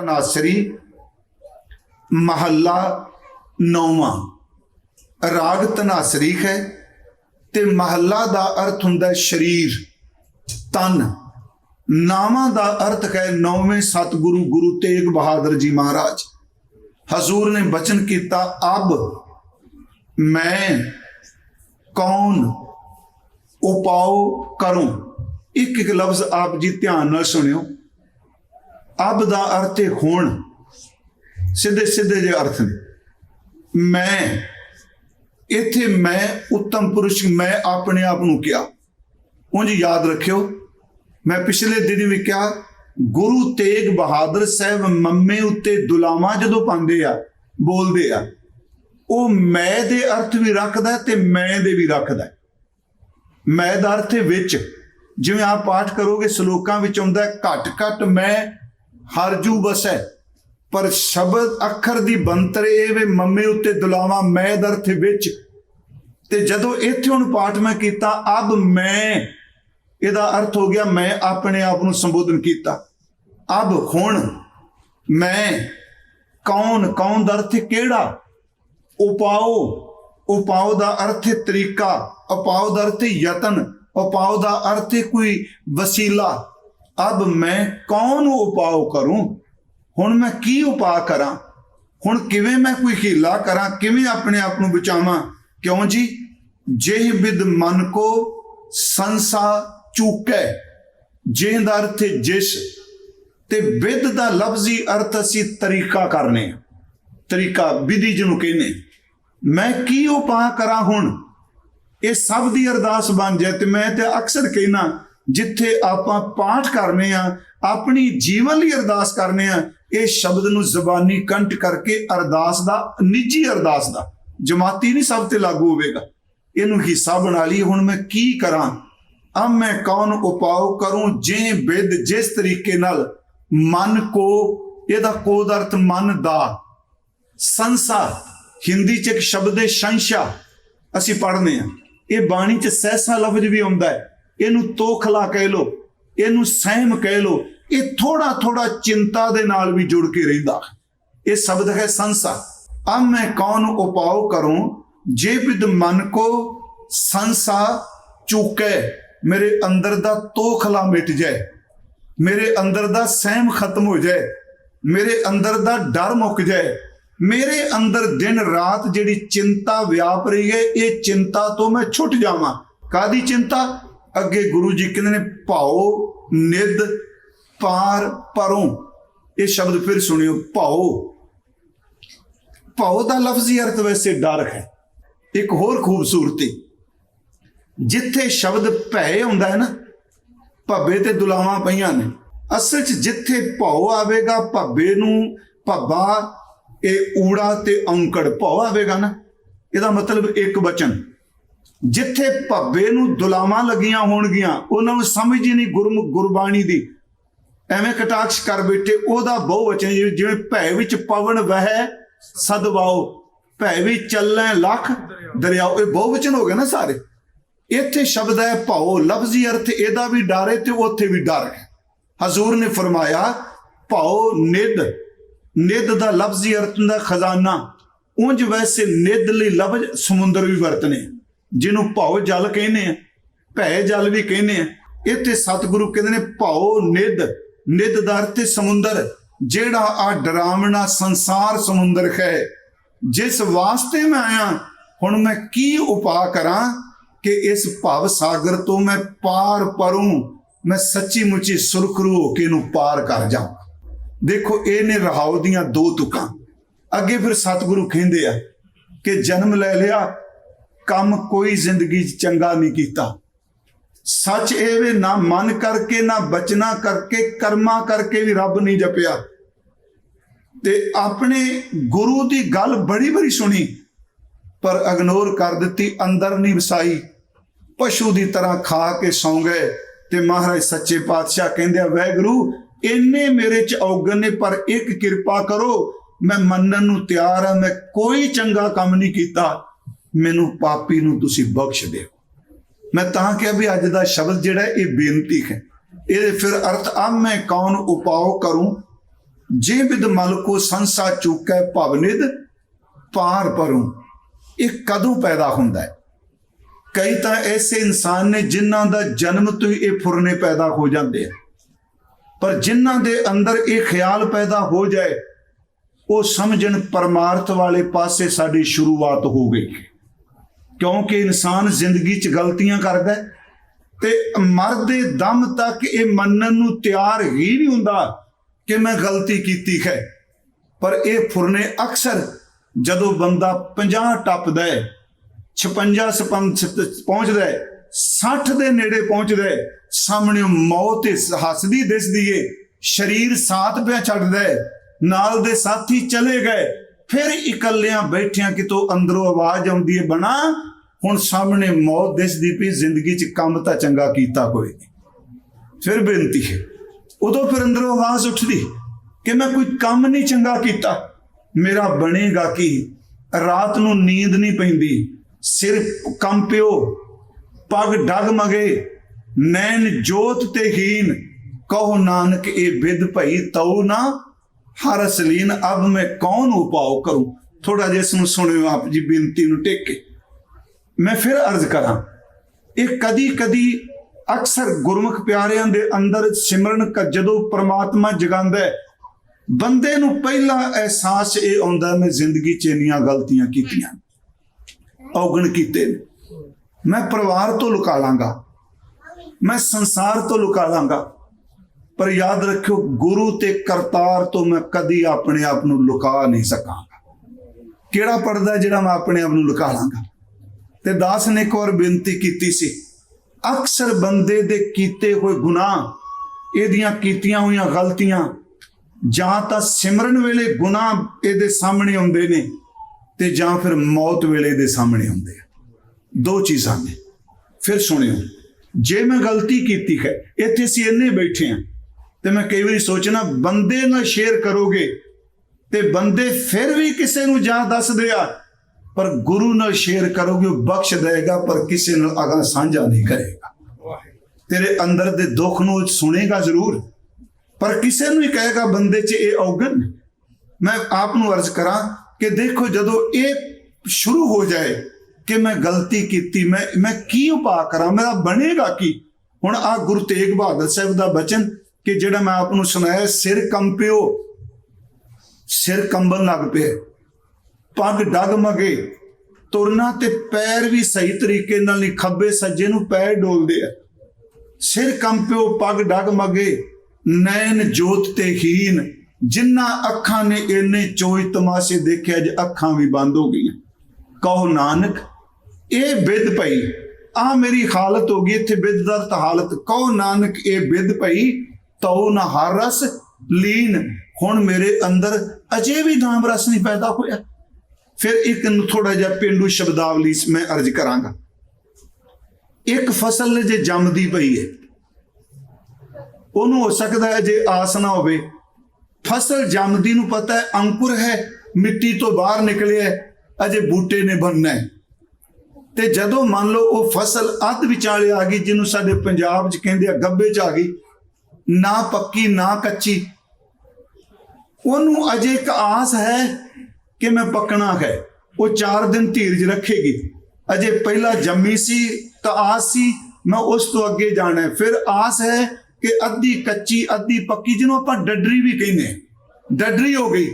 ਤਨਾਸਰੀ ਮਹੱਲਾ ਨੌਵਾਂ। ਰਾਗ ਤਨਾਸਰੀ ਹੈ ਤੇ ਮਹੱਲਾ ਦਾ ਅਰਥ ਹੁੰਦਾ ਸਰੀਰ। ਤਨ। ਨਾਵਾਂ ਦਾ ਅਰਥ ਹੈ ਨੌਵੇਂ ਸਤਿਗੁਰੂ ਗੁਰੂ ਤੇਗ ਬਹਾਦਰ ਜੀ ਮਹਾਰਾਜ। ਹਜ਼ੂਰ ਨੇ ਬਚਨ ਕੀਤਾ, ਅਬ, ਮੈਂ ਕੌਣ? ਉਪਾਉ ਕਰੂੰ। ਇੱਕ ਇੱਕ ਲਫ਼ਜ਼ ਆਪ ਜੀ ਧਿਆਨ ਨਾਲ ਸੁਣਿਓ। ਅਬ ਦਾ ਅਰਥ ਹੈ ਹੁਣ। ਸਿੱਧੇ ਸਿੱਧੇ ਜੇ ਅਰਥ ਨੇ। ਮੈਂ, ਇੱਥੇ ਮੈਂ ਉੱਤਮ ਪੁਰਸ਼ ਮੈਂ ਆਪਣੇ ਆਪ ਨੂੰ ਕਿਹਾ। ਉਂਝ ਯਾਦ ਰੱਖਿਓ, ਮੈਂ ਪਿਛਲੇ ਦਿਨ ਵੀ ਕਿਹਾ, ਗੁਰੂ ਤੇਗ ਬਹਾਦਰ ਸਾਹਿਬ ਮੰਮੇ ਉੱਤੇ ਦੁਲਾਵਾਂ ਜਦੋਂ ਪਾਉਂਦੇ ਆ, ਬੋਲਦੇ ਆ, ਉਹ ਮੈਂ ਦੇ ਅਰਥ ਵੀ ਰੱਖਦਾ ਤੇ ਮੈਂ ਦੇ ਵੀ ਰੱਖਦਾ। ਮੈਂ ਦਾ ਅਰਥ ਵਿੱਚ, ਜਿਵੇਂ ਆਪ ਪਾਠ ਕਰੋਗੇ, ਸ਼ਲੋਕਾਂ ਵਿੱਚ ਆਉਂਦਾ ਹੈ ਘਟ ਘਟ ਮੈਂ ਹਰਜੂ ਬਸੈ, ਪਰ ਸ਼ਬਦ ਅੱਖਰ ਦੀ ਬੰਤਰ ਇਹ ਵੇ ਮੰਮੇ ਉੱਤੇ ਦੁਲਾਵਾ, ਮੈਂ ਦਾ ਹੈ ਵਿੱਚ। ਤੇ ਜਦੋਂ ਇੱਥੇ ਹੁਣ ਪਾਠ ਮੈਂ ਕੀਤਾ, ਅਬ ਮੈਂ, ਇਹਦਾ ਅਰਥ ਹੋ ਗਿਆ ਮੈਂ ਆਪਣੇ ਆਪ ਨੂੰ ਸੰਬੋਧਨ ਕੀਤਾ। ਅਬ ਹੁਣ ਮੈਂ, ਕੌਣ ਕੌਣ ਦਾ ਅਰਥ ਕਿਹੜਾ? ਉਪਾਉ ਉਪਾਉ ਦਾ ਅਰਥ ਤਰੀਕਾ ਉਪਾਉ ਦਾ ਅਰਥ ਯਤਨ ਉਪਾਉ ਦਾ ਅਰਥ ਕੋਈ ਵਸੀਲਾ। ਅਬ ਮੈਂ ਕੌਣ ਉਪਾਉ ਕਰੂੰ? ਹੁਣ ਮੈਂ ਕੀ ਉਪਾਅ ਕਰਾਂ? ਹੁਣ ਕਿਵੇਂ ਮੈਂ ਕੋਈ ਹੀਲਾ ਕਰਾਂ? ਕਿਵੇਂ ਆਪਣੇ ਆਪ ਨੂੰ ਬਚਾਵਾਂ? ਕਿਉਂ ਜੀ? ਜਿਹ ਬਿਦ ਮਨ ਕੋ ਸੰਸਾ ਚੂਕੈ, ਜਿਹ ਦਾ ਅਰਥ ਜਿਸ, ਤੇ ਬਿਦ ਦਾ ਲਫ਼ਜ਼ੀ ਅਰਥ ਅਸੀਂ ਤਰੀਕਾ ਕਰਨੇ ਤਰੀਕਾ ਵਿਧੀ ਜਿਹਨੂੰ ਕਹਿੰਦੇ ਮੈਂ ਕੀ ਉਪਾਅ ਕਰਾਂ ਹੁਣ? ਇਹ ਸਭ ਦੀ ਅਰਦਾਸ ਬਣ ਜਾਏ ਤੇ ਮੈਂ ਤੇ ਅਕਸਰ ਕਹਿਣਾ ਜਿੱਥੇ ਆਪਾਂ ਪਾਠ ਕਰਨੇ ਆ, ਆਪਣੀ ਜੀਵਨ ਲਈ ਅਰਦਾਸ ਕਰਨੇ ਆ, ਇਹ ਸ਼ਬਦ ਨੂੰ ਜ਼ਬਾਨੀ ਕੰਠ ਕਰਕੇ ਅਰਦਾਸ ਦਾ, ਨਿੱਜੀ ਅਰਦਾਸ ਦਾ, ਜਮਾਤੀ ਨਹੀਂ ਸਭ ਤੇ ਲਾਗੂ ਹੋਵੇਗਾ। ਇਹਨੂੰ ਹਿੱਸਾ ਬਣਾ ਲਈ ਹੁਣ ਮੈਂ ਕੀ ਕਰਾਂ? ਅਬ ਮੈਂ ਕੌਣ ਉਪਾਉ ਕਰੂੰ? ਜੇ ਵਿਦ ਜਿਸ ਤਰੀਕੇ ਨਾਲ ਮਨ ਕੋ, ਇਹਦਾ ਕੋ ਦਾ ਅਰਥ ਮਨ ਦਾ? ਸੰਸਾ, ਹਿੰਦੀ ਚ ਇੱਕ ਸ਼ਬਦ ਹੈ ਸ਼ੰਸ਼ਾ। ਅਸੀਂ ਪੜ੍ਹਨੇ ਆ। ਇਹ ਬਾਣੀ ਚ ਸਹਿਸਾ ਲਫ਼ਜ਼ ਵੀ ਆਉਂਦਾ ਹੈ। ਇਹਨੂੰ ਤੋਖਲਾ ਕਹਿ ਲੋ ਇਹਨੂੰ ਸਹਿਮ ਕਹਿ ਲੋ ਇਹ ਥੋੜਾ ਥੋੜਾ ਚਿੰਤਾ ਦੇ ਨਾਲ ਵੀ ਜੁੜ ਕੇ ਰਹਿੰਦਾ। ਇਹ ਸ਼ਬਦ ਹੈ ਸੰਸਾ। ਅਬ ਮੈਂ ਕੌਣ ਉਪਾਉ ਕਰੂੰ? ਜੇ ਬਿਦ ਮਨ ਕੋ ਸੰਸਾ ਚੁਕੇ, ਮੇਰੇ ਅੰਦਰ ਦਾ ਤੋਖਲਾ ਮਿਟ ਜਾਏ, ਮੇਰੇ ਅੰਦਰ ਦਾ ਸਹਿਮ ਖਤਮ ਹੋ ਜਾਏ, ਮੇਰੇ ਅੰਦਰ ਦਾ ਡਰ ਮੁੱਕ ਜਾਏ, ਮੇਰੇ ਅੰਦਰ ਦਿਨ ਰਾਤ ਜਿਹੜੀ ਚਿੰਤਾ ਵਿਆਪ ਰਹੀ ਹੈ, ਇਹ ਚਿੰਤਾ ਤੋਂ ਮੈਂ ਛੁੱਟ ਜਾਵਾਂ। ਕਾਦੀ ਚਿੰਤਾ? ਅੱਗੇ ਗੁਰੂ ਜੀ ਕਹਿੰਦੇ ਨੇ ਭਾਉ ਨਿਦ ਪਾਰ ਪਰੋਂ। ਇਹ ਸ਼ਬਦ ਫਿਰ ਸੁਣਿਓ ਭਾਉ ਭਾਉ ਦਾ ਲਫ਼ਜ਼ੀ ਅਰਥ ਵੈਸੇ ਡਰ ਹੈ। ਇੱਕ ਹੋਰ ਖੂਬਸੂਰਤੀ, ਜਿੱਥੇ ਸ਼ਬਦ ਭੈ ਹੁੰਦਾ ਹੈ ਨਾ, ਭੱਬੇ ਤੇ ਦੁਲਾਵਾਂ ਪਈਆਂ ਨੇ। ਅਸਲ 'ਚ ਜਿੱਥੇ ਭਉ ਆਵੇਗਾ, ਭੱਬੇ ਨੂੰ ਭੱਬਾ, ਇਹ ਊੜਾ ਤੇ ਔਂਕੜ ਭਉ ਆਵੇਗਾ ਨਾ। ਇਹਦਾ ਮਤਲਬ ਇੱਕ ਬਚਨ। ਜਿੱਥੇ ਭੱਬੇ ਨੂੰ ਦੁਲਾਵਾਂ ਲੱਗੀਆਂ ਹੋਣਗੀਆਂ, ਉਹਨਾਂ ਨੂੰ ਸਮਝ ਹੀ ਨਹੀਂ ਗੁਰਮੁਖ ਗੁਰਬਾਣੀ ਦੀ। ਐਵੇਂ ਕਟਾਕਸ਼ ਕਰ ਬੈਠੇ, ਉਹਦਾ ਬਹੁ ਵਚਨ ਜਿਵੇਂ ਭੈ ਵਿੱਚ ਪਵਨ ਵਹਿ, ਸਦਵਾਓ। ਭੈ ਵਿੱਚ ਚੱਲੈ ਲੱਖ, ਦਰਿਆਓ। ਇਹ ਬਹੁ ਵਚਨ ਹੋ ਗਏ ਨਾ ਸਾਰੇ। ਇੱਥੇ ਸ਼ਬਦ ਹੈ ਭਉ ਲਫ਼ਜ਼ੀ ਅਰਥ ਇਹਦਾ ਵੀ ਡਰ ਹੈ ਤੇ ਉੱਥੇ ਵੀ ਡਰ ਹੈ। ਹਜ਼ੂਰ ਨੇ ਫਰਮਾਇਆ ਭਉ ਨਿਦ ਨਿਦ ਦਾ ਲਫ਼ਜ਼ੀ ਅਰਥ ਦਾ ਖਜ਼ਾਨਾ। ਉਂਝ ਵੈਸੇ ਨਿਦ ਲਈ ਲਫ਼ਜ਼ ਸਮੁੰਦਰ ਵੀ ਵਰਤਨੇ। ਜਿਹਨੂੰ ਭਉ ਜਲ ਕਹਿੰਦੇ ਆ, ਭੈ ਜਲ ਵੀ ਕਹਿੰਦੇ ਆ। ਇੱਥੇ ਸਤਿਗੁਰੂ ਕਹਿੰਦੇ ਨੇ ਭਉ ਨਿਦ ਨਿਦ ਦਰ ਤੇ ਸਮੁੰਦਰ, ਜਿਹੜਾ ਆ ਡਰਾਵਣਾ ਸੰਸਾਰ ਸਮੁੰਦਰ ਹੈ। ਜਿਸ ਵਾਸਤੇ ਮੈਂ ਆਇਆ, ਹੁਣ ਮੈਂ ਕੀ ਉਪਾਅ ਕਰਾਂ ਕਿ ਇਸ ਭਵ ਸਾਗਰ ਤੋਂ ਮੈਂ ਪਾਰ ਪਰੂੰ, ਮੈਂ ਸੱਚੀ ਮੁੱਚੀ ਸੁਰਖਰੂ ਹੋ ਕੇ ਨੂੰ ਪਾਰ ਕਰ ਜਾਵਾਂ। ਦੇਖੋ, ਇਹ ਨੇ ਰਹਾਉ ਦੀਆਂ ਦੋ ਤੁਕਾਂ। ਅੱਗੇ ਫਿਰ ਸਤਿਗੁਰੂ ਕਹਿੰਦੇ ਆ ਕਿ ਜਨਮ ਲੈ ਲਿਆ ਕੰਮ ਕੋਈ ਜ਼ਿੰਦਗੀ 'ਚ ਚੰਗਾ ਨਹੀਂ ਕੀਤਾ। ਸੱਚ ਇਹ ਵੇ ਨਾ ਮਨ ਕਰਕੇ, ਨਾ ਬਚਨਾ ਕਰਕੇ, ਕਰਮਾ ਕਰਕੇ ਵੀ ਰੱਬ ਨਹੀਂ ਜਪਿਆ। ਤੇ ਆਪਣੇ ਗੁਰੂ ਦੀ ਗੱਲ ਬੜੀ ਬੜੀ ਸੁਣੀ, ਪਰ ਇਗਨੋਰ ਕਰ ਦਿੱਤੀ, ਅੰਦਰ ਨਹੀਂ ਵਸਾਈ। ਪਸ਼ੂ ਦੀ ਤਰ੍ਹਾਂ ਖਾ ਕੇ ਸੌਂ ਗਏ ਤੇ ਮਹਾਰਾਜ ਸੱਚੇ ਪਾਤਸ਼ਾਹ ਕਹਿੰਦੇ ਆ, ਵੈਗਰੂ, ਇੰਨੇ ਮੇਰੇ ਚ ਔਗਣ ਨੇ, ਪਰ ਇੱਕ ਕਿਰਪਾ ਕਰੋ, ਮੈਂ ਮੰਨਣ ਨੂੰ ਤਿਆਰ ਹਾਂ ਮੈਂ ਕੋਈ ਚੰਗਾ ਕੰਮ ਨਹੀਂ ਕੀਤਾ। ਮੈਨੂੰ ਪਾਪੀ ਨੂੰ ਤੁਸੀਂ ਬਖਸ਼ ਦਿਓ। ਮੈਂ ਤਾਂ ਕਿਹਾ ਵੀ ਅੱਜ ਦਾ ਸ਼ਬਦ ਜਿਹੜਾ ਇਹ ਬੇਨਤੀ ਹੈ। ਇਹਦੇ ਫਿਰ ਅਰਥ ਆ ਮੈਂ ਕੌਣ ਉਪਾਉ ਕਰੂੰ? ਜੇ ਬਿਦ ਮਲ ਕੋ ਸੰਸਾ ਚੁਕੈ ਭਵਨਿਦ ਪਾਰ ਪਰੂੰ ਇਹ ਕਦੋਂ ਪੈਦਾ ਹੁੰਦਾ ਹੈ? ਕਈ ਤਾਂ ਐਸੇ ਇਨਸਾਨ ਨੇ ਜਿਨ੍ਹਾਂ ਦਾ ਜਨਮ ਤੋਂ ਹੀ ਇਹ ਫੁਰਨੇ ਪੈਦਾ ਹੋ ਜਾਂਦੇ ਆ। ਪਰ ਜਿਨ੍ਹਾਂ ਦੇ ਅੰਦਰ ਇਹ ਖਿਆਲ ਪੈਦਾ ਹੋ ਜਾਏ, ਉਹ ਸਮਝਣ ਪਰਮਾਰਥ ਵਾਲੇ ਪਾਸੇ ਸਾਡੀ ਸ਼ੁਰੂਆਤ ਹੋ ਗਈ ਹੈ। ਕਿਉਂਕਿ ਇਨਸਾਨ ਜ਼ਿੰਦਗੀ 'ਚ ਗਲਤੀਆਂ ਕਰਦਾ ਤੇ ਮਰਦੇ ਦਮ ਤੱਕ ਇਹ ਮੰਨਣ ਨੂੰ ਤਿਆਰ ਹੀ ਨਹੀਂ ਹੁੰਦਾ ਕਿ ਮੈਂ ਗਲਤੀ ਕੀਤੀ ਹੈ। ਪਰ ਇਹ ਫੁਰਨੇ ਅਕਸਰ ਜਦੋਂ ਬੰਦਾ 50 ਟੱਪਦਾ ਹੈ 56 ਸਪੰਚ ਪਹੁੰਚਦਾ ਹੈ 60 ਦੇ ਨੇੜੇ ਪਹੁੰਚਦਾ ਹੈ, ਸਾਹਮਣੇ ਮੌਤ ਇਸ ਹੱਸਦੀ ਦਿਸਦੀ ਏ, ਸਰੀਰ ਸਾਥ ਪਿਆ ਛੱਡਦਾ ਹੈ, ਨਾਲ ਦੇ ਸਾਥੀ ਚਲੇ ਗਏ ਫਿਰ ਇਕੱਲਿਆਂ ਬੈਠਿਆਂ ਕਿਤੋਂ ਅੰਦਰੋਂ ਆਵਾਜ਼ ਆਉਂਦੀ ਹੈ ਬਣਾ, ਹੁਣ ਸਾਹਮਣੇ ਮੌਤ ਦਿਸਦੀ ਪਈ, ਜ਼ਿੰਦਗੀ 'ਚ ਕੰਮ ਤਾਂ ਚੰਗਾ ਕੀਤਾ ਕੋਈ ਨਹੀਂ। ਫਿਰ ਬੇਨਤੀ ਹੈ, ਉਦੋਂ ਫਿਰ ਅੰਦਰੋਂ ਆਵਾਜ਼ ਉੱਠਦੀ ਕਿ ਮੈਂ ਕੋਈ ਕੰਮ ਨਹੀਂ ਚੰਗਾ ਕੀਤਾ। ਮੇਰਾ ਬਣੇਗਾ ਕੀ? ਰਾਤ ਨੂੰ ਨੀਂਦ ਨਹੀਂ ਪੈਂਦੀ, ਸਿਰ ਕੰਪਿਓ ਪਗ ਮਗੇ, ਨੈਣ ਜੋਤ ਤੇ ਹੀਨ ਕਹੋ ਨਾਨਕ, ਇਹ ਵਿਦ ਭਈ ਤਉ ਨਾ ਹਰ ਅਸਲੀਨ ਅਬ ਮੈਂ ਕੌਣ ਉਪਾਉ ਕਰੂੰ ਥੋੜਾ ਜਿਹਾ ਇਸ ਨੂੰ ਸੁਣਿਓ ਆਪ ਜੀ, ਬੇਨਤੀ ਨੂੰ ਟੇਕ ਕੇ ਮੈਂ ਫਿਰ ਅਰਜ਼ ਕਰਾਂ, ਇਹ ਕਦੀ ਕਦੀ ਅਕਸਰ ਗੁਰਮੁਖ ਪਿਆਰਿਆਂ ਦੇ ਅੰਦਰ ਸਿਮਰਨ ਕ ਜਦੋਂ ਪ੍ਰਮਾਤਮਾ ਜਗਾਉਂਦਾ ਹੈ, ਬੰਦੇ ਨੂੰ ਪਹਿਲਾ ਅਹਿਸਾਸ ਇਹ ਆਉਂਦਾ, ਮੈਂ ਜ਼ਿੰਦਗੀ 'ਚ ਇੰਨੀਆਂ ਗਲਤੀਆਂ ਕੀਤੀਆਂ, ਔਗਣ ਕੀਤੇ ਨੇ। ਮੈਂ ਪਰਿਵਾਰ ਤੋਂ ਲੁਕਾ ਲਾਂਗਾ, ਮੈਂ ਸੰਸਾਰ ਤੋਂ ਲੁਕਾ ਲਾਂਗਾ ਪਰ ਯਾਦ ਰੱਖਿਓ, ਗੁਰੂ ਤੇ ਕਰਤਾਰ ਤੋਂ ਮੈਂ ਕਦੀ ਆਪਣੇ ਆਪ ਨੂੰ ਲੁਕਾ ਨਹੀਂ ਸਕਾਂਗਾ। ਕਿਹੜਾ ਪਰਦਾ ਜਿਹੜਾ ਮੈਂ ਆਪਣੇ ਆਪ ਨੂੰ ਲੁਕਾ ਲਾਂਗਾ? ਤੇ ਦਾਸ ਨੇ ਇੱਕ ਵਾਰ ਬੇਨਤੀ ਕੀਤੀ ਸੀ, ਅਕਸਰ ਬੰਦੇ ਦੇ ਕੀਤੇ ਹੋਏ ਗੁਨਾਹ, ਇਹਦੀਆਂ ਕੀਤੀਆਂ ਹੋਈਆਂ ਗਲਤੀਆਂ, ਜਾਂ ਤਾਂ ਸਿਮਰਨ ਵੇਲੇ ਗੁਨਾਹ ਇਹਦੇ ਸਾਹਮਣੇ ਆਉਂਦੇ ਨੇ, ਤੇ ਜਾਂ ਫਿਰ ਮੌਤ ਵੇਲੇ ਦੇ ਸਾਹਮਣੇ ਆਉਂਦੇ ਆ। ਦੋ ਚੀਜ਼ਾਂ ਨੇ। ਫਿਰ ਸੁਣਿਓ, ਜੇ ਮੈਂ ਗਲਤੀ ਕੀਤੀ ਹੈ, ਇੱਥੇ ਅਸੀਂ ਇੰਨੇ ਬੈਠੇ ਆ ਤੇ ਮੈਂ ਕਈ ਵਾਰੀ ਸੋਚਣਾ ਬੰਦੇ ਨਾਲ ਸ਼ੇਅਰ ਕਰੋਗੇ ਤੇ ਬੰਦੇ ਫਿਰ ਵੀ ਕਿਸੇ ਨੂੰ ਜਾਂ ਦੱਸਦੇ ਆ ਪਰ ਗੁਰੂ ਨਾਲ ਸ਼ੇਅਰ ਕਰੋਗੇ ਉਹ ਬਖਸ਼ ਦੇਗਾ ਪਰ ਕਿਸੇ ਨਾਲ ਅਗਾ ਸਾਂਝਾ ਨਹੀਂ ਕਰੇਗਾ। ਤੇਰੇ ਅੰਦਰ ਦੇ ਦੁੱਖ ਨੂੰ ਸੁਣੇਗਾ ਜ਼ਰੂਰ ਪਰ ਕਿਸੇ ਨੂੰ ਹੀ ਕਹੇਗਾ ਬੰਦੇ 'ਚ ਇਹ ਔਗਣ। ਮੈਂ ਆਪ ਨੂੰ ਅਰਜ਼ ਕਰਾਂ ਕਿ ਦੇਖੋ ਜਦੋਂ ਇਹ ਸ਼ੁਰੂ ਹੋ ਜਾਏ ਕਿ ਮੈਂ ਗਲਤੀ ਕੀਤੀ ਮੈਂ ਮੈਂ ਕੀ ਉਪਾਅ ਕਰਾਂ ਮੇਰਾ ਬਣੇਗਾ ਕੀ? ਹੁਣ ਆ ਗੁਰੂ ਤੇਗ ਬਹਾਦਰ ਸਾਹਿਬ ਦਾ ਬਚਨ ਕਿ ਜਿਹੜਾ ਮੈਂ ਆਪ ਨੂੰ ਸੁਣਾਇਆ, ਸਿਰ ਕੰਪਿਓ, ਸਿਰ ਕੰਬਣ ਲੱਗ ਪਿਆ। ਪੱਗ ਡਗਮਗੇ ਤੁਰਨਾ ਤੇ ਪੈਰ ਵੀ ਸਹੀ ਤਰੀਕੇ ਨਾਲ ਨਹੀਂ, ਖੱਬੇ ਸੱਜੇ ਨੂੰ ਪੈਰ ਡੋਲਦੇ ਆ। ਸਿਰ ਕੰਪਿਓ, ਪੱਗ ਡਗਮਗੇ ਨੈਣ ਜੋਤ ਤੇ ਹੀਨ, ਜਿੰਨਾ ਅੱਖਾਂ ਨੇ ਇੰਨੇ ਚੋਈ ਤਮਾਸ਼ੇ ਦੇਖੇ, ਅੱਜ ਅੱਖਾਂ ਵੀ ਬੰਦ ਹੋ ਗਈਆਂ। ਕਹੋ ਨਾਨਕ, ਇਹ ਬਿਦ ਪਈ ਆ ਮੇਰੀ ਹਾਲਤ ਹੋ ਗਈ, ਇੱਥੇ ਬਿਦਦਰਤ ਹਾਲਤ। ਕਹੋ ਨਾਨਕ, ਇਹ ਬਿਦ ਪਈ ਤਉ ਨਾ ਹਰ ਰਸ ਲੀਨ। ਹੁਣ ਮੇਰੇ ਅੰਦਰ ਅਜੇ ਵੀ ਨਾਮ ਰਸ ਨਹੀਂ ਪੈਦਾ ਹੋਇਆ। ਫਿਰ ਇੱਕ ਥੋੜਾ ਜਿਹਾ ਪਿੰਡੂ ਸ਼ਬਦਾਵਲੀ ਮੈਂ ਅਰਜ਼ ਕਰਾਂਗਾ। ਇੱਕ ਫਸਲ ਨੇ ਜੇ ਜੰਮਦੀ ਪਈ ਹੈ, ਉਹਨੂੰ ਹੋ ਸਕਦਾ ਹੈ ਜੇ ਆਸ ਨਾ ਹੋਵੇ। ਫਸਲ ਜੰਮਦੀ ਨੂੰ ਪਤਾ ਹੈ ਅੰਕੁਰ ਹੈ, ਮਿੱਟੀ ਤੋਂ ਬਾਹਰ ਨਿਕਲਿਆ ਅਜੇ ਬੂਟੇ ਨੇ ਬਣਨਾ ਹੈ। ਤੇ ਜਦੋਂ ਮੰਨ ਲਓ ਉਹ ਫਸਲ ਅੱਧ ਵਿਚਾਲੇ ਆ ਗਈ, ਜਿਹਨੂੰ ਸਾਡੇ ਪੰਜਾਬ 'ਚ ਕਹਿੰਦੇ ਆ ਗੱਬੇ 'ਚ ਆ ਗਈ ਨਾ ਪੱਕੀ, ਨਾ ਕੱਚੀ। ਉਹਨੂੰ ਅਜੇ ਇੱਕ ਆਸ ਹੈ ਕਿ ਮੈਂ ਪੱਕਣਾ ਹੈ। ਉਹ 4 ਦਿਨ ਧੀਰਜ ਰੱਖੇਗੀ। ਅਜੇ ਪਹਿਲਾਂ ਜੰਮੀ ਸੀ, ਤਾਂ ਆਸ ਸੀ, ਮੈਂ ਉਸ ਤੋਂ ਅੱਗੇ ਜਾਣਾ ਹੈ। ਫਿਰ ਆਸ ਹੈ ਕਿ ਅੱਧੀ ਕੱਚੀ, ਅੱਧੀ ਪੱਕੀ, ਜਿਹਨੂੰ ਆਪਾਂ ਡੱਡਰੀ ਵੀ ਕਹਿੰਦੇ ਡੱਡਰੀ ਹੋ ਗਈ।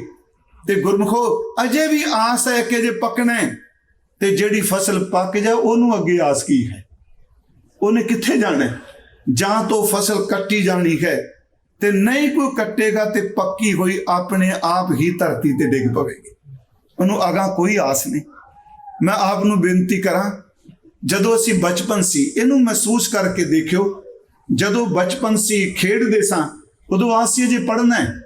ਤੇ ਗੁਰਮਖੋ, ਅਜੇ ਵੀ ਆਸ ਹੈ ਕਿ ਜੇ ਪੱਕਣਾ ਤੇ ਜਿਹੜੀ ਫਸਲ ਪੱਕ ਜਾ ਉਹਨੂੰ ਅੱਗੇ ਆਸ ਕੀ ਹੈ? ਉਹਨੇ ਕਿੱਥੇ ਜਾਣਾ ਜਾਂ ਤੋਂ ਫਸਲ ਕੱਟੀ ਜਾਣੀ ਹੈ ਤੇ ਨਹੀਂ ਕੋਈ ਕੱਟੇਗਾ ਤੇ ਪੱਕੀ ਹੋਈ ਆਪਣੇ ਆਪ ਹੀ ਧਰਤੀ ਤੇ ਡਿੱਗ ਪਵੇਗੀ। ਉਹਨੂੰ ਅਗਾ ਕੋਈ ਆਸ ਨਹੀਂ। ਮੈਂ ਆਪ ਨੂੰ ਬੇਨਤੀ ਕਰਾਂ, ਜਦੋਂ ਅਸੀਂ ਬਚਪਨ ਸੀ, ਇਹਨੂੰ ਮਹਿਸੂਸ ਕਰਕੇ ਦੇਖਿਓ, ਜਦੋਂ ਬਚਪਨ ਸੀ, ਖੇਡਦੇ ਸਾਂ, ਉਦੋਂ ਆਸ ਸੀ ਅਜੇ ਪੜ੍ਹਨਾ ਹੈ,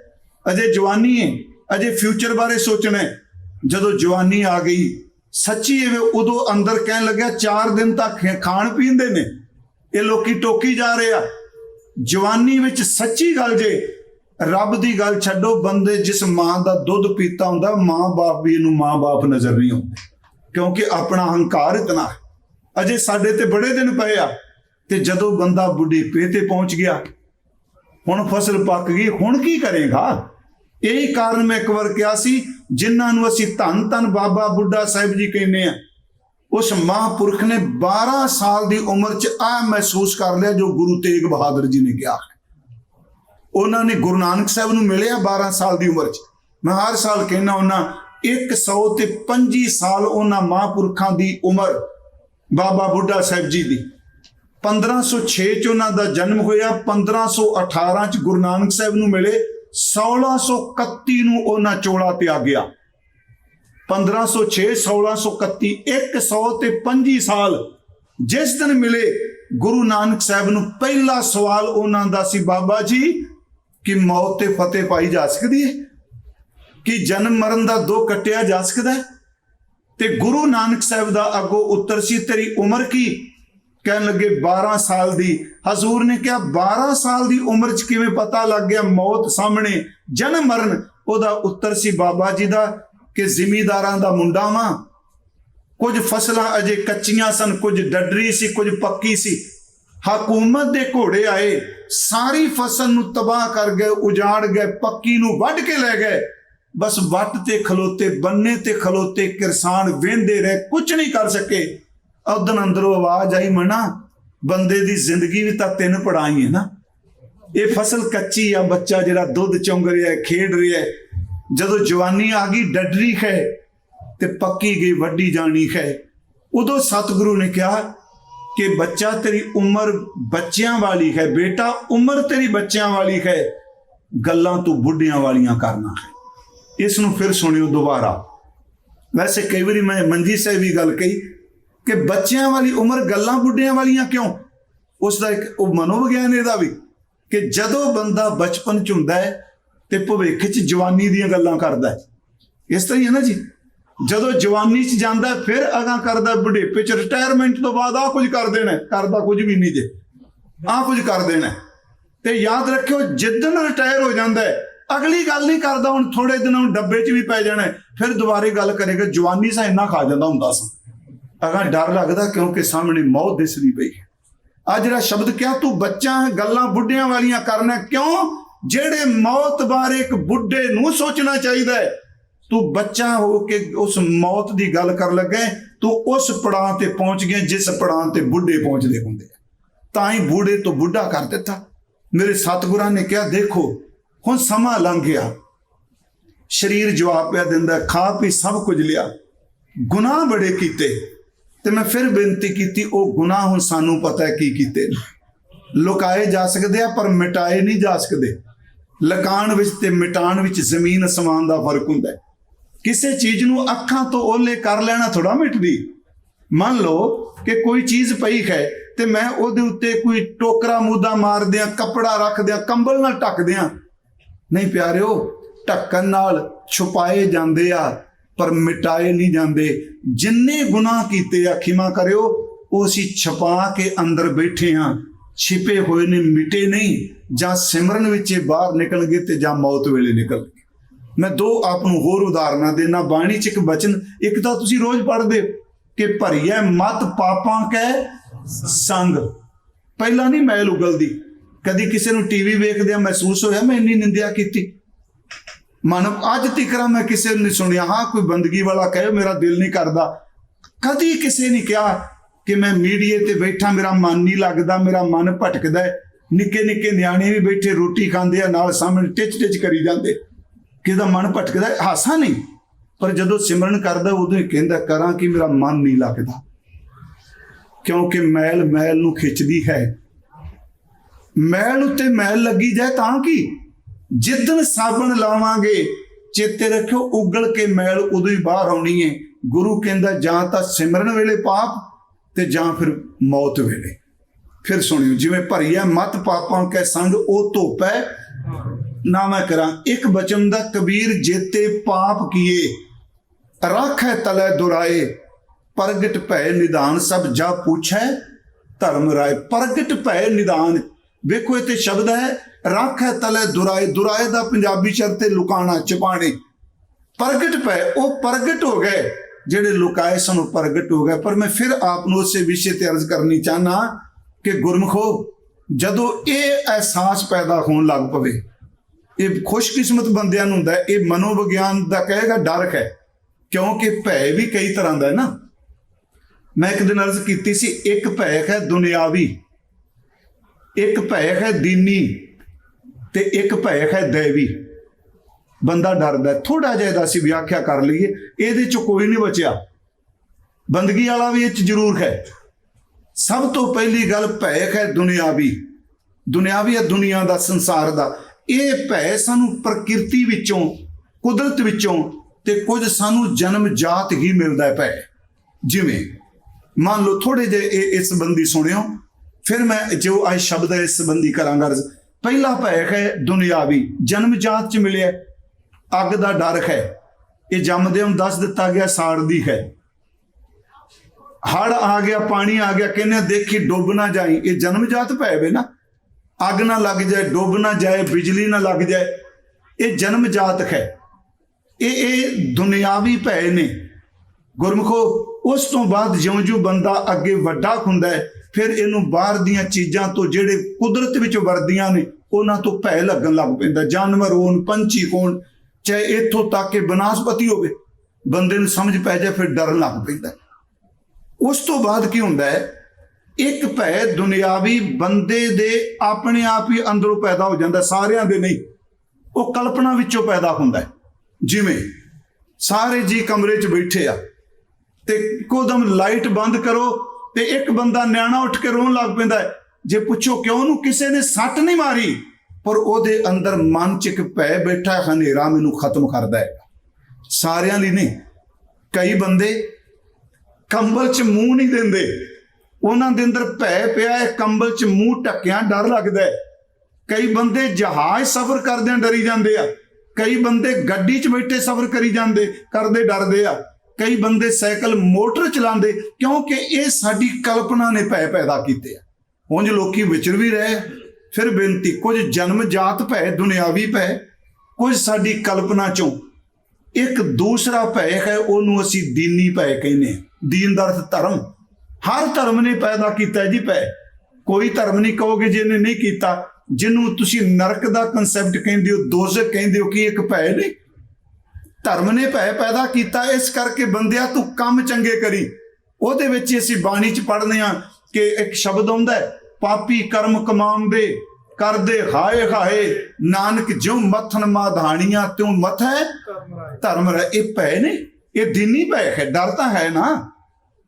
ਅਜੇ ਜਵਾਨੀ ਹੈ, ਅਜੇ ਫਿਊਚਰ ਬਾਰੇ ਸੋਚਣਾ ਹੈ। ਜਦੋਂ ਜਵਾਨੀ ਆ ਗਈ, ਸੱਚੀ ਇਹ ਉਦੋਂ ਅੰਦਰ ਕਹਿਣ ਲੱਗਿਆ 4 ਦਿਨ ਤੱਕ ਖੇ- ਖਾਣ ਪੀਣ ਦੇ ਨੇ। ਇਹ ਲੋਕੀ ਟੋਕੀ ਜਾ ਰਹੇ ਆ। ਜਵਾਨੀ ਵਿੱਚ ਸੱਚੀ ਗੱਲ ਜੇ ਰੱਬ ਦੀ ਗੱਲ ਛੱਡੋ, ਬੰਦੇ ਜਿਸ ਮਾਂ ਦਾ ਦੁੱਧ ਪੀਤਾ ਹੁੰਦਾ ਮਾਂ-ਬਾਪ ਵੀ ਇਹਨੂੰ ਮਾਂ-ਬਾਪ ਨਜ਼ਰ ਨਹੀਂ ਆਉਂਦੇ। ਕਿਉਂਕਿ ਆਪਣਾ ਹੰਕਾਰ ਇਤਨਾ ਹੈ। ਅਜੇ ਸਾਡੇ ਤੇ ਬੜੇ ਦਿਨ ਪਏ ਆ ਤੇ ਜਦੋਂ ਬੰਦਾ ਬੁੱਢੇਪੇ ਤੇ ਪਹੁੰਚ ਗਿਆ, ਹੁਣ ਫਸਲ ਪੱਕ ਗਈ, ਹੁਣ ਕੀ ਕਰੇਗਾ? ਇਹੀ ਕਾਰਨ ਮੈਂ ਇੱਕ ਵਾਰ ਕਿਹਾ ਸੀ, ਜਿਨ੍ਹਾਂ ਨੂੰ ਅਸੀਂ ਧੰਨ ਧੰਨ ਬਾਬਾ ਬੁੱਢਾ ਸਾਹਿਬ ਜੀ ਕਹਿੰਦੇ ਆ ਉਸ ਮਹਾਂਪੁਰਖ ਨੇ 12 ਸਾਲ ਦੀ ਉਮਰ 'ਚ ਆ ਮਹਿਸੂਸ ਕਰ ਲਿਆ ਜੋ ਗੁਰੂ ਤੇਗ ਬਹਾਦਰ ਜੀ ਨੇ ਕਿਹਾ ਉਹਨਾਂ ਨੇ ਗੁਰੂ ਨਾਨਕ ਸਾਹਿਬ ਨੂੰ ਮਿਲਿਆ 12 ਸਾਲ ਦੀ ਉਮਰ 'ਚ। ਮੈਂ ਹਰ ਸਾਲ ਕਹਿੰਦਾ ਉਹਨਾਂ 100 ਤੇ 25 ਸਾਲ ਉਹਨਾਂ ਮਹਾਂਪੁਰਖਾਂ ਦੀ ਉਮਰ ਬਾਬਾ ਬੁੱਢਾ ਸਾਹਿਬ ਜੀ ਦੀ। 1506 ਚ ਉਹਨਾਂ ਦਾ ਜਨਮ ਹੋਇਆ 1518 ਚ ਗੁਰੂ ਨਾਨਕ ਸਾਹਿਬ ਨੂੰ ਮਿਲੇ 1631 ਨੂੰ ਉਹਨਾਂ ਚੋਲਾ 'ਤੇ ਆ ਗਿਆ। 1506 1631 100 ਤੇ 25 ਸਾਲ ਜਿਸ ਦਿਨ ਮਿਲੇ ਗੁਰੂ ਨਾਨਕ ਸਾਹਿਬ ਨੂੰ ਪਹਿਲਾ ਸਵਾਲ ਉਹਨਾਂ ਦਾ ਸੀ, ਬਾਬਾ ਜੀ, ਕਿ ਮੌਤ ਤੇ ਫਤਿਹ ਪਾਈ ਜਾ ਸਕਦੀ ਹੈ? ਕਿ ਜਨਮ ਮਰਨ ਦਾ ਦੋ ਕੱਟਿਆ ਜਾ ਸਕਦਾ ਹੈ? ਤੇ ਗੁਰੂ ਨਾਨਕ ਸਾਹਿਬ ਦਾ ਅੱਗੋਂ ਉੱਤਰ ਸੀ, ਤੇਰੀ ਉਮਰ ਕੀ? ਕਹਿਣ ਲੱਗੇ 12 ਸਾਲ ਦੀ। ਹਜ਼ੂਰ ਨੇ ਕਿਹਾ 12 ਸਾਲ ਦੀ ਉਮਰ 'ਚ ਕਿਵੇਂ ਪਤਾ ਲੱਗ ਗਿਆ? ਮੌਤ ਸਾਹਮਣੇ ਜਨਮ ਮਰਨ। ਉਹਦਾ ਉੱਤਰ ਸੀ, ਬਾਬਾ ਜੀ ਦਾ ਕਿ ਜ਼ਿਮੀਦਾਰਾਂ ਦਾ ਮੁੰਡਾ ਵਾਂ। ਕੁਝ ਫਸਲਾਂ ਅਜੇ ਕੱਚੀਆਂ ਸਨ, ਕੁਝ ਡੱਡਰੀ ਸੀ, ਕੁਝ ਪੱਕੀ ਸੀ। ਹਕੂਮਤ ਦੇ ਘੋੜੇ ਆਏ, ਸਾਰੀ ਫਸਲ ਨੂੰ ਤਬਾਹ ਕਰ ਗਏ, ਉਜਾੜ ਗਏ, ਪੱਕੀ ਨੂੰ ਵੱਢ ਕੇ ਲੈ ਗਏ। ਬਸ ਵੱਟ ਤੇ ਖਲੋਤੇ, ਬੰਨੇ ਤੇ ਖਲੋਤੇ ਕਿਸਾਨ ਵੇਂਦੇ ਰਹੇ ਕੁਝ ਨਹੀਂ ਕਰ ਸਕੇ। ਉਦਨ ਅੰਦਰੋਂ ਆਵਾਜ਼ ਆਈ ਮਣਾ ਬੰਦੇ ਦੀ ਜ਼ਿੰਦਗੀ ਵੀ ਤਾਂ ਤਿੰਨ ਪੜਾਈ ਹੈ ਨਾ। ਇਹ ਫਸਲ ਕੱਚੀ ਆ, ਬੱਚਾ ਜਿਹੜਾ ਦੁੱਧ ਚੁੰਗ ਰਿਹਾ ਖੇਡ ਰਿਹਾ ਜਦੋਂ ਜਵਾਨੀ ਆ ਗਈ, ਡੱਡਰੀ ਖੈ ਤੇ ਪੱਕੀ ਗਈ, ਵੱਡੀ ਜਾਣੀ ਹੈ ਉਦੋਂ ਸਤਿਗੁਰੂ ਨੇ ਕਿਹਾ ਕਿ ਬੱਚਾ ਤੇਰੀ ਉਮਰ ਬੱਚਿਆਂ ਵਾਲੀ ਹੈ ਬੇਟਾ ਉਮਰ ਤੇਰੀ ਬੱਚਿਆਂ ਵਾਲੀ ਹੈ ਗੱਲਾਂ ਤੂੰ ਬੁੱਢਿਆਂ ਵਾਲੀਆਂ ਕਰਨਾ ਹੈ ਇਸ ਨੂੰ ਫਿਰ ਸੁਣਿਓ ਦੁਬਾਰਾ। ਵੈਸੇ ਕਈ ਵਾਰੀ ਮੈਂ ਮੰਜੀ ਸਾਹਿਬ ਵੀ ਗੱਲ ਕਹੀ ਕਿ ਬੱਚਿਆਂ ਵਾਲੀ ਉਮਰ ਗੱਲਾਂ ਬੁੱਢਿਆਂ ਵਾਲੀਆਂ ਕਿਉਂ? ਉਸ ਦਾ ਇੱਕ ਉਹ ਮਨੋਵਿਗਿਆਨ ਇਹਦਾ ਵੀ ਕਿ ਜਦੋਂ ਬੰਦਾ ਬਚਪਨ ਚ ਹੁੰਦਾ ਹੈ ਤੇ ਭਵਿੱਖ ਚ ਜਵਾਨੀ ਦੀਆਂ ਗੱਲਾਂ ਕਰਦਾ ਇਸ ਤਰ੍ਹਾਂ ਹੀ ਹੈ ਨਾ ਜੀ। ਜਦੋਂ ਜਵਾਨੀ ਚ ਜਾਂਦਾ, ਫਿਰ ਅਗਾਂ ਕਰਦਾ ਬੁਢੇਪੇ ਚ। ਰਿਟਾਇਰਮੈਂਟ ਤੋਂ ਬਾਅਦ ਆ ਕੁਝ ਕਰ ਦੇਣਾ ਕਰਦਾ ਕੁਝ ਵੀ ਨਹੀਂ ਜੇ। ਆ ਕੁਝ ਕਰ ਦੇਣਾ ਤੇ ਯਾਦ ਰੱਖਿਓ, ਜਿੱਦਣ ਰਿਟਾਇਰ ਹੋ ਜਾਂਦਾ ਹੈ, ਅਗਲੀ ਗੱਲ ਨਹੀਂ ਕਰਦਾ, ਹੁਣ ਥੋੜੇ ਦਿਨਾਂ ਨੂੰ ਡੱਬੇ 'ਚ ਵੀ ਪੈ ਜਾਣਾ ਫਿਰ ਦੁਬਾਰੇ ਗੱਲ ਕਰੇਗਾ, ਜਵਾਨੀ ਸਾ ਇੰਨਾ ਖਾ ਜਾਂਦਾ ਹੁੰਦਾ ਸੀ। ਅਗਾ ਡਰ ਲੱਗਦਾ ਕਿਉਂਕਿ ਸਾਹਮਣੇ ਮੌਤ ਦਿਸਦੀ ਪਈ ਹੈ। ਆ ਜਿਹੜਾ ਸ਼ਬਦ ਕਿਹਾ, ਤੂੰ ਬੱਚਾ, ਗੱਲਾਂ ਬੁੱਢਿਆਂ ਵਾਲੀਆਂ ਕਰਨਾ ਕਿਉਂ? ਜਿਹੜੇ ਮੌਤ ਬਾਰੇ ਇੱਕ ਬੁੱਢੇ ਨੂੰ ਸੋਚਣਾ ਚਾਹੀਦਾ ਹੈ, ਤੂੰ ਬੱਚਾ ਹੋ ਕੇ ਉਸ ਮੌਤ ਦੀ ਗੱਲ ਕਰ ਲੱਗਾ ਤੂੰ ਉਸ ਪੜਾਅ ਤੇ ਪਹੁੰਚ ਗਿਆ, ਜਿਸ ਪੜਾਅ ਤੇ ਬੁੱਢੇ ਪਹੁੰਚਦੇ ਹੁੰਦੇ ਆ। ਤਾਂ ਹੀ ਬੂढ़ੇ ਤੋਂ ਬੁੱਢਾ ਕਰ ਦਿੱਤਾ। ਮੇਰੇ ਸਤਿਗੁਰਾਂ ਨੇ ਕਿਹਾ, ਦੇਖੋ, ਹੁਣ ਸਮਾਂ ਲੰਘ ਗਿਆ। ਸਰੀਰ ਜਵਾਬ ਪਿਆ ਦਿੰਦਾ ਖਾ ਪੀ ਸਭ ਕੁਝ ਲਿਆ। ਗੁਨਾਹ ਬੜੇ ਕੀਤੇ। ਤੇ ਮੈਂ ਫਿਰ ਬੇਨਤੀ ਕੀਤੀ, ਉਹ ਗੁਨਾਹ ਹੁਣ ਸਾਨੂੰ ਪਤਾ ਹੈ ਕੀ ਕੀਤੇ ਲੁਕਾਏ ਜਾ ਸਕਦੇ ਆ, ਪਰ ਮਿਟਾਏ ਨਹੀਂ ਜਾ ਸਕਦੇ। ਲਕਾਣ ਵਿੱਚ ਤੇ ਮਿਟਾਣ ਵਿੱਚ ਜ਼ਮੀਨ ਅਸਮਾਨ ਦਾ ਫ਼ਰਕ ਹੁੰਦਾ ਹੈ। ਕਿਸੇ ਚੀਜ਼ ਨੂੰ ਅੱਖਾਂ ਤੋਂ ਓਲੇ ਕਰ ਲੈਣਾ ਥੋੜਾ ਮਿਟਦੀ। ਮੰਨ ਲਓ ਕਿ ਕੋਈ ਚੀਜ਼ ਪਈ ਹੈ ਤੇ ਮੈਂ ਉਹਦੇ ਉੱਤੇ ਕੋਈ ਟੋਕਰਾ ਮੂਦਾ ਮਾਰ ਦਿਆਂ ਕੱਪੜਾ ਰੱਖ ਦਿਆਂ ਕੰਬਲ ਨਾਲ ਢੱਕ ਦਿਆਂ ਨਹੀਂ ਪਿਆਰਿਓ, ਢੱਕਣ ਨਾਲ ਛੁਪਾਏ ਜਾਂਦੇ ਆ, ਪਰ ਮਿਟਾਏ ਨਹੀਂ ਜਾਂਦੇ। ਜਿੰਨੇ ਗੁਨਾਹ ਕੀਤੇ ਆ, ਖਿਮਾ ਕਰਿਓ, ਉਹ ਅਸੀਂ ਛਪਾ ਕੇ ਅੰਦਰ ਬੈਠੇ ਆ ਛਿਪੇ ਹੋਏ ਨੇ, ਮਿਟੇ ਨਹੀਂ, ਜਾਂ ਸਿਮਰਨ ਵਿੱਚ ਇਹ ਬਾਹਰ ਨਿਕਲਣਗੇ ਤੇ ਜਾਂ ਮੌਤ ਵੇਲੇ ਨਿਕਲਣਗੇ। ਮੈਂ ਦੋ ਆਪ ਨੂੰ ਹੋਰ ਉਦਾਹਰਨਾਂ ਦੇਣਾ। ਬਾਣੀ ਚ ਇੱਕ ਬਚਨ, ਇੱਕ ਤਾਂ ਤੁਸੀਂ ਰੋਜ਼ ਪੜ੍ਹਦੇ ਹੋ ਕਿ ਭਰੀਐ ਮਤ ਪਾਪਾਂ ਕੈ ਸੰਗ। ਪਹਿਲਾਂ ਨਹੀਂ ਮੈਲ ਉਗਲਦੀ। ਕਦੀ ਕਿਸੇ ਨੂੰ ਟੀਵੀ ਵੇਖਦਿਆਂ ਮਹਿਸੂਸ ਹੋਇਆ ਮੈਂ ਇੰਨੀ ਨਿੰਦਿਆ ਕੀਤੀ। ਮਾਨਵ, ਅੱਜ ਤੀਕਰਾ ਮੈਂ ਕਿਸੇ ਨੂੰ ਨਹੀਂ ਸੁਣਿਆ। ਹਾਂ, ਕੋਈ ਬੰਦਗੀ ਵਾਲਾ ਕਹੇ, ਮੇਰਾ ਦਿਲ ਨਹੀਂ ਕਰਦਾ। ਕਦੀ ਕਿਸੇ ਨੇ ਕਿਹਾ ਕਿ ਮੈਂ ਮੀਡੀਏ ਤੇ ਬੈਠਾ, ਮੇਰਾ ਮਨ ਨਹੀਂ ਲੱਗਦਾ, ਮੇਰਾ ਮਨ ਭਟਕਦਾ ਹੈ। ਨਿੱਕੇ ਨਿੱਕੇ ਨਿਆਣੇ ਵੀ ਬੈਠੇ, ਰੋਟੀ ਖਾਂਦੇ ਆ, ਨਾਲ ਸਾਹਮਣੇ ਟਿਚ ਟਿਚ ਕਰੀ ਜਾਂਦੇ। ਕਿਹਦਾ ਮਨ ਭਟਕਦਾ ਹਾਸਾ ਨਹੀਂ। ਪਰ ਜਦੋਂ ਸਿਮਰਨ ਕਰਦਾ, ਉਦੋਂ ਹੀ ਕਹਿੰਦਾ, ਕਰਾਂ ਕਿ ਮੇਰਾ ਮਨ ਨਹੀਂ ਲੱਗਦਾ। ਕਿਉਂਕਿ ਮੈਲ ਮੈਲ ਨੂੰ ਖਿੱਚਦੀ ਹੈ। ਮੈਲ ਉੱਤੇ ਮੈਲ ਲੱਗੀ ਜਾਏ ਤਾਂ ਕਿ? ਜਿੱਦਣ ਸਾਬਣ ਲਾਵਾਂਗੇ, ਚੇਤੇ ਰੱਖਿਓ, ਉਗਲ ਕੇ ਮੈਲ ਉਦੋਂ ਹੀ ਬਾਹਰ ਆਉਣੀ ਹੈ। ਗੁਰੂ ਕਹਿੰਦਾ, ਜਾਂ ਤਾਂ ਸਿਮਰਨ ਵੇਲੇ ਪਾਪ ਤੇ ਜਾਂ ਫਿਰ ਮੌਤ ਵੇਲੇ। ਫਿਰ ਸੁਣਿਓ, ਜਿਵੇਂ ਭਰੀ ਹੈ ਮਤ ਪਾਪਾਂ ਕੈ ਸੰਗ ਉਹ ਧੋਪੈ। ਨਾ ਮੈਂ ਕਰਾਂ, ਇੱਕ ਬਚਨ ਦਾ ਕਬੀਰ ਜੇਤੇ ਪਾਪ ਕੀਏ। ਰਾਖੈ ਤਲੇ ਦੁਰਾਏ, ਪ੍ਰਗਟ ਭੈ ਨਿਦਾਨ ਸਭ ਜਾ ਪੁੱਛੈ ਧਰਮ ਰਾਏ। ਪ੍ਰਗਟ ਭੈ ਨਿਦਾਨ ਵੇਖੋ ਇਹ ਤੇ ਸ਼ਬਦ ਹੈ, ਰਾਖੈ ਤਲੈ ਦੁਰਾਏ। ਦੁਰਾਏ ਦਾ ਪੰਜਾਬੀ ਸ਼ਬਦ ਤੇ ਲੁਕਾਣਾ ਚਪਾਣੇ ਪ੍ਰਗਟ ਭੈ, ਉਹ ਪ੍ਰਗਟ ਹੋ ਗਏ। ਜਿਹੜੇ ਲੁਕਾਏ ਸਨ ਉਹ ਪ੍ਰਗਟ ਹੋ ਗਏ, ਪਰ ਮੈਂ ਫਿਰ ਆਪ ਨੂੰ ਉਸੇ ਵਿਸ਼ੇ ਤੇ ਅਰਜ਼ ਕਰਨੀ ਚਾਹਨਾ ਕਿ ਗੁਰਮਖੋ ਜਦੋਂ ਇਹ ਅਹਿਸਾਸ ਪੈਦਾ ਹੋਣ ਲੱਗ ਪਵੇ, ਇਹ ਖੁਸ਼ਕਿਸਮਤ ਬੰਦਿਆਂ ਨੂੰ ਹੁੰਦਾ ਇਹ ਮਨੋਵਿਗਿਆਨ ਦਾ ਕਹੇਗਾ ਡਰ ਹੈ, ਕਿਉਂਕਿ ਭੈ ਵੀ ਕਈ ਤਰ੍ਹਾਂ ਦਾ ਹੈ ਨਾ। ਮੈਂ ਇੱਕ ਦਿਨ ਅਰਜ਼ ਕੀਤੀ ਸੀ, ਇੱਕ ਭੈ ਹੈ ਦੁਨਿਆਵੀ, ਇੱਕ ਭੈ ਹੈ ਦੀਨੀ ਤੇ ਇੱਕ ਭੈ ਹੈ ਦੇਵੀ। ਬੰਦਾ ਡਰਦਾ ਥੋੜਾ ਜਿਹਾ ਇਹਦਾ ਅਸੀਂ ਵਿਆਖਿਆ ਕਰ ਲਈਏ, ਇਹਦੇ ਚ ਕੋਈ ਨਹੀਂ ਬਚਿਆ। ਬੰਦਗੀ ਵਾਲਾ ਵੀ ਇਹ ਚ ਜ਼ਰੂਰ ਹੈ। ਸਭ ਤੋਂ ਪਹਿਲੀ ਗੱਲ ਭੈ ਹੈ ਦੁਨਿਆਵੀ। ਦੁਨਿਆਵੀ ਹੈ ਦੁਨੀਆ ਦਾ, ਸੰਸਾਰ ਦਾ। ਇਹ ਭੈ ਸਾਨੂੰ ਪ੍ਰਕਿਰਤੀ ਵਿੱਚੋਂ, ਕੁਦਰਤ ਵਿੱਚੋਂ ਤੇ ਕੁਝ ਸਾਨੂੰ ਜਨਮ ਜਾਤ ਹੀ ਮਿਲਦਾ ਹੈ ਭੈ ਜਿਵੇਂ, ਮੰਨ ਲਓ ਥੋੜੇ ਜੇ ਇਹ ਇਸ ਸੰਬੰਧੀ ਸੁਣਿਓ। ਫਿਰ ਮੈਂ ਜੋ ਅੱਜ ਸ਼ਬਦ ਇਸ ਸੰਬੰਧੀ ਕਰਾਂਗਾ। ਪਹਿਲਾ ਭੈ ਹੈ ਦੁਨਿਆਵੀ। ਜਨਮ ਜਾਤ ਚ ਮਿਲਿਆ ਅੱਗ ਦਾ ਡਰ ਹੈ। ਇਹ ਜੰਮਦੇ ਨੂੰ ਦੱਸ ਦਿੱਤਾ ਗਿਆ ਸਾੜਦੀ ਹੈ। ਹੜ ਆ ਗਿਆ, ਪਾਣੀ ਆ ਗਿਆ, ਕਹਿੰਦੇ ਦੇਖੀ ਡੁੱਬ ਨਾ ਜਾਈ। ਇਹ ਜਨਮ ਜਾਤ ਭੈ ਵੇ ਨਾ। ਅੱਗ ਨਾ ਲੱਗ ਜਾਏ, ਡੁੱਬ ਨਾ ਜਾਏ, ਬਿਜਲੀ ਨਾ ਲੱਗ ਜਾਏ। ਇਹ ਜਨਮ ਜਾਤ ਹੈ। ਇਹ ਇਹ ਦੁਨਿਆਵੀ ਭੈ ਨੇ। ਗੁਰਮਖੋ, ਉਸ ਤੋਂ ਬਾਅਦ ਜਿਉਂ-ਜਿਉਂ ਬੰਦਾ ਅੱਗੇ ਵੱਡਾ ਹੁੰਦਾ ਹੈ, ਫਿਰ ਇਹਨੂੰ ਬਾਹਰ ਦੀਆਂ ਚੀਜ਼ਾਂ ਤੋਂ ਜਿਹੜੇ ਕੁਦਰਤ ਵਿੱਚ ਵਰਦੀਆਂ ਨੇ, ਉਹਨਾਂ ਤੋਂ ਭੈ ਲੱਗਣ ਲੱਗ ਪੈਂਦਾ। ਜਾਨਵਰ ਹੋਣ, ਪੰਛੀ ਹੋਣ ਚਾਹੇ ਇੱਥੋਂ ਤੱਕ ਕਿ ਬਨਾਸਪਤੀ ਹੋਵੇ, ਬੰਦੇ ਨੂੰ ਸਮਝ ਪੈ ਜਾਏ, ਫਿਰ ਡਰਨ ਲੱਗ ਪੈਂਦਾ। ਉਸ ਤੋਂ ਬਾਅਦ ਕੀ ਹੁੰਦਾ ਹੈ? ਇੱਕ ਭੈ ਦੁਨਿਆਵੀ ਬੰਦੇ ਦੇ ਆਪਣੇ ਆਪ ਹੀ ਅੰਦਰੋਂ ਪੈਦਾ ਹੋ ਜਾਂਦਾ, ਸਾਰਿਆਂ ਦੇ ਨਹੀਂ। ਉਹ ਕਲਪਨਾ ਵਿੱਚੋਂ ਪੈਦਾ ਹੁੰਦਾ ਹੈ। ਜਿਵੇਂ ਸਾਰੇ ਜੀ ਕਮਰੇ 'ਚ ਬੈਠੇ ਆ ਤੇ ਇੱਕੋਦਮ ਲਾਈਟ ਬੰਦ ਕਰੋ ਤੇ ਇੱਕ ਬੰਦਾ ਨਿਆਣਾ ਉੱਠ ਕੇ ਰੋਣ ਲੱਗ ਪੈਂਦਾ ਜੇ ਪੁੱਛੋ ਕਿਉਂ ਉਹਨੂੰ ਕਿਸੇ ਨੇ ਸੱਟ ਨਹੀਂ ਮਾਰੀ? ਪਰ ਉਹਦੇ ਅੰਦਰ ਮਨ 'ਚ ਇੱਕ ਭੈ ਬੈਠਾ ਹਨੇਰਾ ਮੈਨੂੰ ਖਤਮ ਕਰਦਾ ਹੈ। ਸਾਰਿਆਂ ਲਈ ਨਹੀਂ, ਕਈ ਬੰਦੇ ਕੰਬਲ 'ਚ ਮੂੰਹ ਨਹੀਂ ਦਿੰਦੇ। ਉਹਨਾਂ ਦੇ ਅੰਦਰ ਭੈ ਪਿਆ ਹੈ, ਕੰਬਲ 'ਚ ਮੂੰਹ ਟੱਕਿਆਂ ਡਰ ਲੱਗਦਾ ਹੈ। ਕਈ ਬੰਦੇ ਜਹਾਜ਼ ਸਫ਼ਰ ਕਰਦਿਆਂ ਡਰੀ ਜਾਂਦੇ ਆ। ਕਈ ਬੰਦੇ ਗੱਡੀ 'ਚ ਬੈਠੇ ਸਫ਼ਰ ਕਰੀ ਜਾਂਦੇ, ਕਰਦੇ ਡਰਦੇ ਆ। ਕਈ ਬੰਦੇ ਸਾਈਕਲ, ਮੋਟਰ ਚਲਾਉਂਦੇ, ਕਿਉਂਕਿ ਇਹ ਸਾਡੀ ਕਲਪਨਾ ਨੇ ਭੈ ਪੈਦਾ ਕੀਤੇ ਆ। ਉਂਝ ਲੋਕੀ ਵਿਚਰ ਵੀ ਰਹੇ ਫਿਰ ਬੇਨਤੀ, ਕੁਝ ਜਨਮ ਜਾਤ ਭੈ, ਦੁਨਿਆਵੀ ਭੈ, ਕੁਝ ਸਾਡੀ ਕਲਪਨਾ ਚੋਂ ਇੱਕ ਦੂਸਰਾ ਭੈ ਹੈ, ਉਹਨੂੰ ਅਸੀਂ ਦੀਨੀ ਭੈ ਕਹਿੰਦੇ ਹਾਂ। ਦੀਨ ਦਾ ਅਰਥ ਧਰਮ। ਹਰ ਧਰਮ ਨੇ ਪੈਦਾ ਕੀਤਾ ਜੀ ਭੈ। ਕੋਈ ਧਰਮ ਨਹੀਂ ਕਹੋਗੇ ਜਿਹਨੇ ਨਹੀਂ ਕੀਤਾ। ਜਿਹਨੂੰ ਤੁਸੀਂ ਨਰਕ ਦਾ ਕਨਸੈਪਟ ਕਹਿੰਦੇ ਹੋ, ਦੋਜ਼ਖ ਕਹਿੰਦੇ ਹੋ, ਕਿ ਇੱਕ ਭੈ ਨਹੀਂ ਧਰਮ ਨੇ ਭੈ ਪੈਦਾ ਕੀਤਾ, ਇਸ ਕਰਕੇ ਬੰਦਿਆ ਤੂੰ ਕੰਮ ਚੰਗੇ ਕਰੀ। ਉਹਦੇ ਵਿੱਚ ਹੀ ਅਸੀਂ ਬਾਣੀ ਚ ਪੜ੍ਹਦੇ ਆ ਕਿ ਇੱਕ ਸ਼ਬਦ ਆਉਂਦਾ ਹੈ ਪਾਪੀ ਕਰਮ ਕਮਾਉਂਦੇ ਕਰਦੇ ਹਾਏ ਹਾਏ ਨਾਨਕ ਜਿਉ ਮੱਥਨ ਮਾਧਾਣੀਆਂ ਤਿਉ ਮਥ ਧਰਮ ਰਹਿ ਇਹ ਭੈ ਨੇ ਇਹ ਦੀਨੀ ਭੈ ਹੈ ਡਰ ਤਾਂ ਹੈ ਨਾ।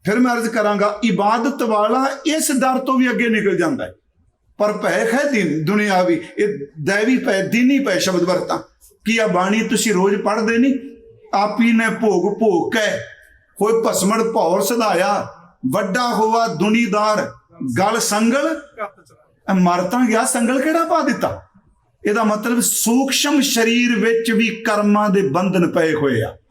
ਫਿਰ ਮੈਂ ਅਰਜ਼ ਕਰਾਂਗਾ ਇਬਾਦਤ ਵਾਲਾ ਇਸ ਡਰ ਤੋਂ ਵੀ ਅੱਗੇ ਨਿਕਲ ਜਾਂਦਾ ਹੈ। ਪਰ ਭੈ ਹੈ ਦਿਨ ਦੁਨਿਆਵੀ ਇਹ ਦੇਵੀ ਭੈ ਦੀਨੀ ਭੈ ਸ਼ਬਦ ਵਰਤਾਂ। ਕੀ ਆ ਬਾਣੀ ਤੁਸੀਂ ਰੋਜ਼ ਪੜ੍ਹਦੇ ਨਹੀਂ? ਆਪੀ ਨੇ ਭੋਗ ਭੋਗ ਕੇ ਹੋਏ ਭਸਮਣ ਭੌਰ ਸਦਾਇਆ ਵੱਡਾ ਹੋਵਾ ਦੁਨੀਦਾਰ। ਗਲ ਸੰਗਲ ਇਹ ਮਰ ਤਾਂ ਗਿਆ ਸੰਗਲ ਕਿਹੜਾ ਪਾ ਦਿੱਤਾ? ਇਹਦਾ ਮਤਲਬ ਸੂਖਸ਼ਮ ਸਰੀਰ ਵਿੱਚ ਵੀ ਕਰਮਾਂ ਦੇ ਬੰਧਨ ਪਏ ਹੋਏ ਆ।